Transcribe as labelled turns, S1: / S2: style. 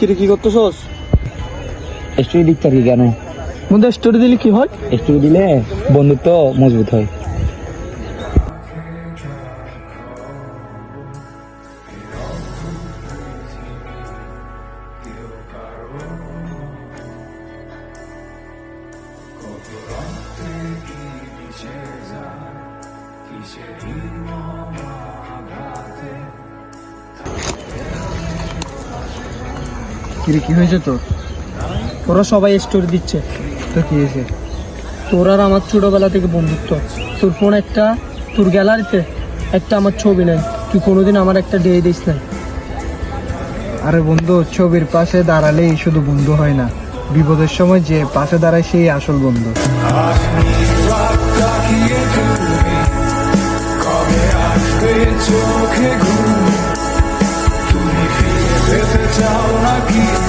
S1: কিরে কি করতেছস?
S2: স্টোরি দিক থাকি কেন?
S1: বন্ধু স্টোরি দিলে কি হয়?
S2: স্টোরি দিলে বন্ধুত্ব মজবুত হয়।
S1: কিরে কি হয়েছে তোর? ওরা সবাই স্টোরি দিচ্ছে।
S2: তো কি হয়েছে?
S1: তোর আর আমার ছোটোবেলা থেকে বন্ধুত্ব। তোর ফোন একটা তোর গ্যালারিতে একটা আমার ছবি নেই। তুই কোনোদিন আমার একটা দিয়ে দিস না
S3: আরে বন্ধু ছবির পাশে দাঁড়ালেই শুধু বন্ধু হয় না। বিপদের সময় যে পাশে দাঁড়ায় সেই আসল বন্ধু।
S4: চোখে ঘুম তুমি ফিরে যেতে চাও নাকি?